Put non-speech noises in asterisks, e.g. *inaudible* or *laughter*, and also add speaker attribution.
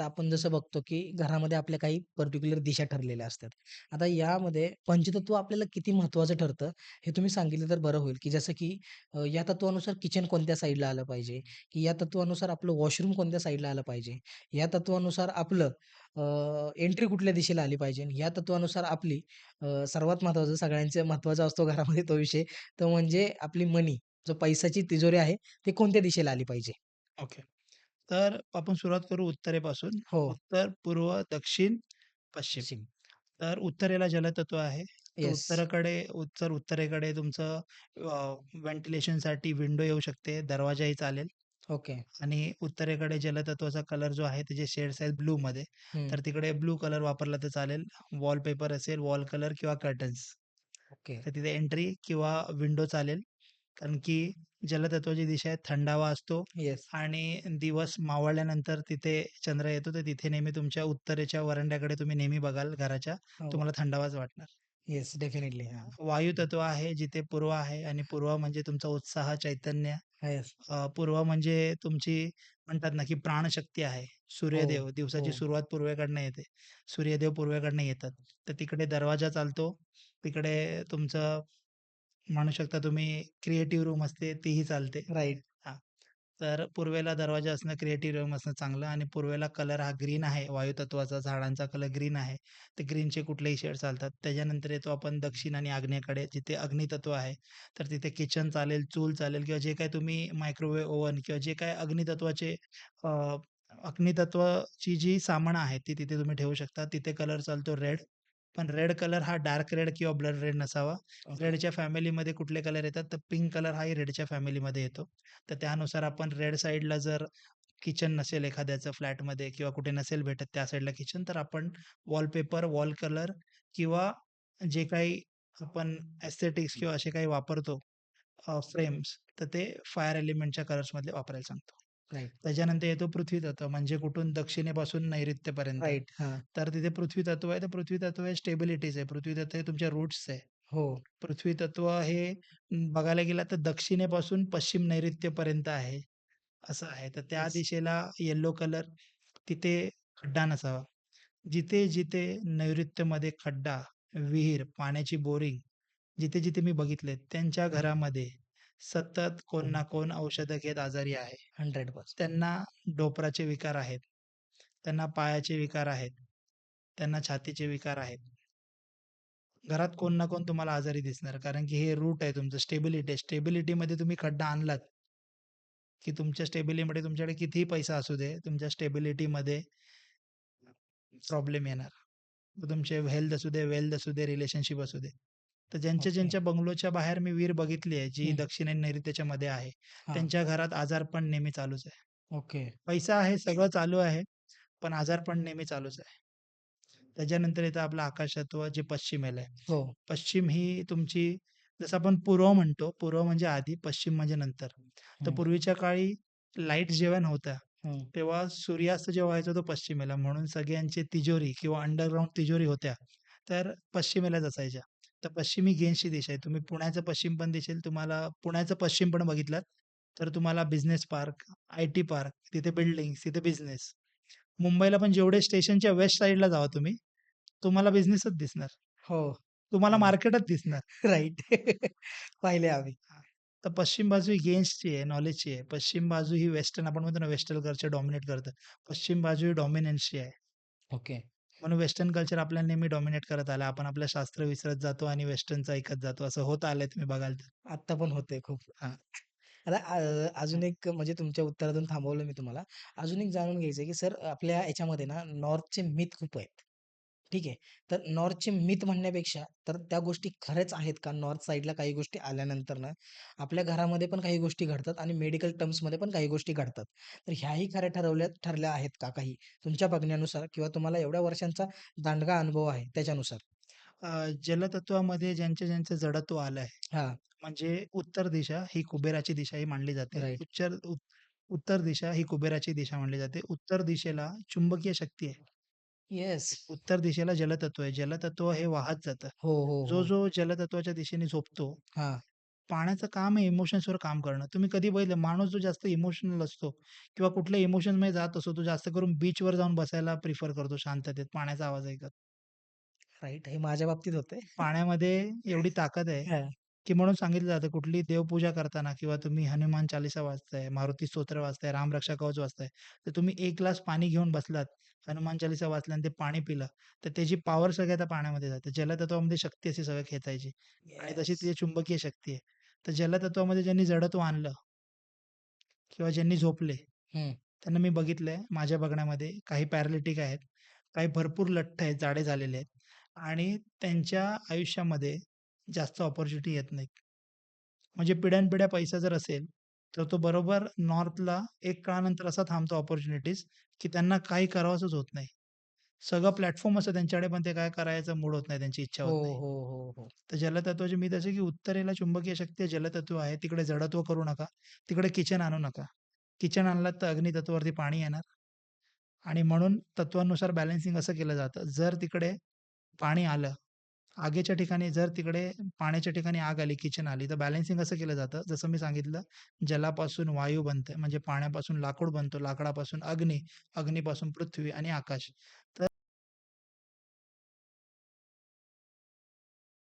Speaker 1: आता आपण जसं बघतो, की घरामध्ये आपल्या काही पर्टिक्युलर दिशा ठरलेल्या असतात. आता यामध्ये पंचतत्व आपल्याला किती महत्त्वाचं ठरतं, हे तुम्ही सांगितलं तर बरं होईल, की जसं की अ, या तत्वानुसार किचन कोणत्या साईडला आलं पाहिजे, की या तत्वानुसार आपलं वॉशरूम कोणत्या साईडला आलं पाहिजे, या तत्वानुसार आपलं एंट्री कुठल्या दिशेला आली पाहिजे, या तत्वानुसार आपली अ, सर्वात महत्त्वाचं सगळ्यांचं महत्त्वाचा असतो घरामध्ये तो विषय, तो म्हणजे आपली मनी, जो पैशाची तिजोरी आहे, ती कोणत्या दिशेला आली पाहिजे.
Speaker 2: ओके. तर आपण सुरुवात करू उत्तरेपासून.
Speaker 1: हो.
Speaker 2: उत्तर, पूर्व, दक्षिण, पश्चिम.
Speaker 1: पश्चिम.
Speaker 2: तर उत्तरेला जलतत्व आहे. तर
Speaker 1: येस.
Speaker 2: उत्तरेकडे उत्तर उत्तरेकडे तुमचं अ, व्हेंटिलेशनसाठी विंडो येऊ शकते, दरवाजाही चालेल
Speaker 1: ओके.
Speaker 2: आणि उत्तरेकडे जलतत्वाचा कलर जो आहे त्याचे शेड्स आहेत ब्लूमध्ये.
Speaker 1: हं.
Speaker 2: तर तिकडे ब्लू कलर वापरला तर चालेल. वॉलपेपर असेल, वॉल कलर किंवा कर्टन्स.
Speaker 1: ओके.
Speaker 2: तर तिथे एंट्री किंवा विंडो चालेल. कारण की जलतत्वाची दिशा आहे, थंडावा असतो
Speaker 1: येस.
Speaker 2: आणि दिवस मावळल्यानंतर तिथे चंद्र येतो, तर तिथे नेहमी तुमच्या उत्तरेच्या वरांड्याकडे तुम्ही नेहमी बघाल घराच्या,
Speaker 1: हो.
Speaker 2: तुम्हाला थंडावाच वाटणार.
Speaker 1: Yes, definitely. हां.
Speaker 2: वायू तत्व आहे, जिथे पूर्व आहे आणि पूर्व म्हणजे तुमचा उत्साह, चैतन्य.
Speaker 1: येस.
Speaker 2: पूर्व म्हणजे तुमची म्हणतात ना, की प्राणशक्ती आहे. सूर्यदेव,
Speaker 1: हो,
Speaker 2: दिवसाची
Speaker 1: हो.
Speaker 2: सुरुवात पूर्वेकडनं येते. सूर्यदेव पूर्वेकडनं येतात. तर तिकडे दरवाजा चालतो. तिकडे तुमचं म्हणू शकता तुम्ही क्रिएटिव्ह रूम असते, तीही चालते.
Speaker 1: राइट.
Speaker 2: हां. तर पूर्वेला दरवाजा असणं, क्रिएटिव्ह रूम असणं चांगलं आणि पूर्वेला कलर हा ग्रीन आहे, वायुतत्वाचा झाडांचा कलर ग्रीन आहे. तर ग्रीनचे कुठलेही शेड चालतात. त्याच्यानंतर येतो आपण दक्षिण आणि आग्नेयेकडे, जिथे अग्नितत्व आहे. तर तिथे किचन चालेल, चूल चालेल किंवा जे काही तुम्ही मायक्रोवेव्ह ओव्हन किंवा जे काही अग्नितत्वाचे अग्नितत्वाची जी सामानं आहेत, ती तिथे तुम्ही ठेवू शकता. तिथे कलर चालतो रेड. पण रेड कलर हा डार्क रेड किंवा ब्लड रेड नसावा. रेडच्या फॅमिलीमध्ये कुठले कलर येतात, तर पिंक कलर हाही रेडच्या फॅमिलीमध्ये येतो. तर त्यानुसार आपण रेड साइडला जर किचन नसेल एखाद्याचं फ्लॅटमध्ये किंवा कुठे नसेल भेटत त्या साइडला किचन, तर आपण वॉलपेपर, वॉल कलर किंवा जे काही आपण एस्थेटिक्स किंवा असे काही वापरतो फ्रेम्स, तर ते फायर एलिमेंटच्या कलर्समधले वापरायला सांगतो. त्याच्यानंतर येतो पृथ्वी तत्व, म्हणजे कुठून दक्षिणेपासून नैऋत्यपर्यंत.
Speaker 1: राइट. हां.
Speaker 2: तर तिथे पृथ्वी तत्व आहे. तर पृथ्वी तत्व हे स्टेबिलिटीज आहे. पृथ्वी तत्व हे तुमच्या रूट्स आहे.
Speaker 1: हो.
Speaker 2: पृथ्वी तत्व हे बघायला गेलं तर दक्षिणेपासून पश्चिम नैऋत्यपर्यंत आहे. असं आहे. तर त्या. दिशेला येलो कलर, तिथे खड्डा नसावा. जिथे-जिथे नैऋत्यमध्ये खड्डा, विहीर, पाण्याची बोरिंग, जिथे-जिथे मी बघितलेत, त्यांच्या. घरामध्ये सतत कोण ना कोण औषधं घेत आजारी आहे.
Speaker 1: 100%
Speaker 2: त्यांना डोपराचे विकार आहेत. त्यांना पायाचे विकार आहेत. त्यांना छातीचे विकार आहेत. घरात कोण ना कोण तुम्हाला आजारी दिसणार. कारण की हे रूट आहे तुमचं, स्टेबिलिटी आहे. स्टेबिलिटीमध्ये तुम्ही खड्डा आणलात, की तुमच्या स्टेबिलिटीमध्ये तुमच्याकडे कितीही पैसा असू दे, तुमच्या स्टेबिलिटीमध्ये प्रॉब्लेम येणार. तुमचे हेल्थ असू दे, वेल्थ असू दे, रिलेशनशिप असू दे. तर ज्यांच्या. ज्यांच्या बंगलोच्या बाहेर मी विहीर बघितली आहे, जी. दक्षिण आणि नैऋत्यच्या मध्ये आहे. त्यांच्या घरात आजारपण नेहमी चालूच आहे.
Speaker 1: ओके.
Speaker 2: पैसा आहे, सगळं चालू आहे, पण आजारपण नेहमी चालूच आहे. त्याच्यानंतर येतं आपलं आकाशतत्व, जे पश्चिमेला आहे.
Speaker 1: हो.
Speaker 2: पश्चिम ही तुमची जसं आपण पूर्व म्हणतो, पूर्व म्हणजे आधी, पश्चिम म्हणजे नंतर. तर. पूर्वीच्या काळी लाईट्स जेव्हा नव्हत्या.
Speaker 1: तेव्हा
Speaker 2: सूर्यास्त जेव्हा व्हायचा तो पश्चिमेला. म्हणून सगळ्यांची तिजोरी किंवा अंडरग्राउंड तिजोरी होत्या, तर पश्चिमेलाच असायच्या. तर पश्चिम ही गेन्सची दिशा आहे. तुम्ही पुण्याचं पश्चिम पण दिसेल तुम्हाला, पुण्याचं पश्चिम पण बघितलात, तर तुम्हाला बिझनेस पार्क, आय-टी पार्क, तिथे बिल्डिंग्स, तिथे बिझनेस. मुंबईला पण जेवढे स्टेशनच्या वेस्ट साइडला जावा तुम्ही, तुम्हाला बिझनेसच दिसणार.
Speaker 1: हो.
Speaker 2: तुम्हाला. मार्केटच दिसणार. *laughs*
Speaker 1: राइट. पाहिले आम्ही.
Speaker 2: तर पश्चिम बाजू ही गेन्सची आहे, नॉलेजची आहे. पश्चिम बाजू ही वेस्टर्न आपण म्हणतो ना, वेस्टर्न कल्चर डॉमिनेट करतं. पश्चिम बाजू ही डॉमिनन्सची आहे.
Speaker 1: ओके.
Speaker 2: म्हणून वेस्टर्न कल्चर आपल्याला नेहमी डॉमिनेट करत आलं. आपण आपलं शास्त्र विसरत जातो आणि वेस्टर्नचं ऐकत जातो. असं होत आलंय तुम्ही बघाल तर.
Speaker 1: आत्ता पण होते खूप. आता अजून एक म्हणजे तुमच्या उत्तरातून थांबवलं मी तुम्हाला. अजून एक जाणून घ्यायचं आहे, की सर आपल्या याच्यामध्ये ना नॉर्थचे मिथ खूप आहेत. ठीक आहे. तर नॉर्थचे मिथ म्हणण्यापेक्षा तर त्या गोष्टी खऱ्याच आहेत का? नॉर्थ साइडला काही गोष्टी आल्यानंतर ना, आपल्या घरामध्ये पण काही गोष्टी घडतात आणि मेडिकल टर्म्समध्ये पण काही गोष्टी घडतात. तर ह्याही खऱ्या ठरवल्या ठरल्या आहेत का काही? तुमच्या बघण्यानुसार किंवा तुम्हाला एवढ्या वर्षांचा दांडगा अनुभव आहे त्याच्यानुसार?
Speaker 2: अ, जलतत्वामध्ये ज्यांचं ज्यांचं जडत्व आलंय,
Speaker 1: हां.
Speaker 2: म्हणजे उत्तर दिशा ही कुबेराची दिशा ही मानली जाते. उच्चर उत उत्तर दिशा ही कुबेराची दिशा मानली जाते. उत्तर दिशेला चुंबकीय शक्ती आहे.
Speaker 1: येस.
Speaker 2: उत्तर दिशेला जलतत्व आहे. जलतत्व हे वाहत जातं.
Speaker 1: हो, हो,
Speaker 2: जो,
Speaker 1: हो.
Speaker 2: जो जलतत्वाच्या दिशेने झोपतो
Speaker 1: हां.
Speaker 2: पाण्याचं काम आहे इमोशन्सवर काम करणं. तुम्ही कधी बघितलं माणूस जो जास्त इमोशनल असतो किंवा कुठल्या इमोशन्समध्ये जात असतो, तो जास्त करून बीचवर जाऊन बसायला प्रिफर करतो शांततेत, पाण्याचा आवाज ऐकत.
Speaker 1: राइट. हे माझ्या बाबतीत होतंय.
Speaker 2: पाण्यामध्ये एवढी ताकद आहे,
Speaker 1: हां.
Speaker 2: की म्हणून सांगितलं जातं कुठलीही देवपूजा करताना किंवा तुम्ही हनुमान चालीसा वाचताय, मारुती स्तोत्र वाचताय, रामरक्षा कवच वाचताय, तर तुम्ही 1 ग्लास पाणी घेऊन बसलात, हनुमान चालीसा वाचला आणि ते पाणी पिलं, तर त्याची पॉवर सगळ्या त्या पाण्यामध्ये जाते. जलतत्वामध्ये शक्ती असते सगळं खेचायची आणि तशी
Speaker 1: येस.
Speaker 2: तिची चुंबकीय शक्ती आहे. तर जलतत्वामध्ये ज्यांनी जडत्व आणलं किंवा ज्यांनी झोपले,
Speaker 1: हं.
Speaker 2: त्यांना मी बघितलंय माझ्या बघण्यामध्ये काही पॅरालिटिक आहेत, काही भरपूर लठ्ठ आहेत, जाडे झालेले आहेत आणि त्यांच्या आयुष्यामध्ये जास्त अपॉर्च्युनिटी येत नाहीत. म्हणजे पिढ्यानपिढ्या पैसा जर असेल, तर तो बरोबर नॉर्थला एक काळानंतर असा थांबतो अपॉर्च्युनिटीज, की त्यांना काही करावसंच होत नाही. सगळं प्लॅटफॉर्म असतं त्यांच्याकडे, पण ते काय करायचं मूड होत नाही, त्यांची इच्छा
Speaker 1: हो,
Speaker 2: होत नाही.
Speaker 1: हो, हो, हो.
Speaker 2: तर जलतत्वाचे मी तसे की उत्तरेला चुंबकीय शक्ती जलतत्व आहे. तिकडे जडत्व करू नका. तिकडे किचन आणू नका. किचन आणलात तर अग्नितत्वावरती पाणी येणार आणि म्हणून तत्वानुसार बॅलन्सिंग असं केलं जातं. जर तिकडे पाणी आलं, आगीच्या ठिकाणी जर तिकडे पाण्याच्या ठिकाणी आग आली, किचन आली, तर बॅलन्सिंग असं केलं जातं. जसं मी सांगितलं, जलापासून वायू बनते, म्हणजे पाण्यापासून लाकूड बनतो, लाकडापासून अग्नी, अग्नीपासून पृथ्वी आणि आकाश. तर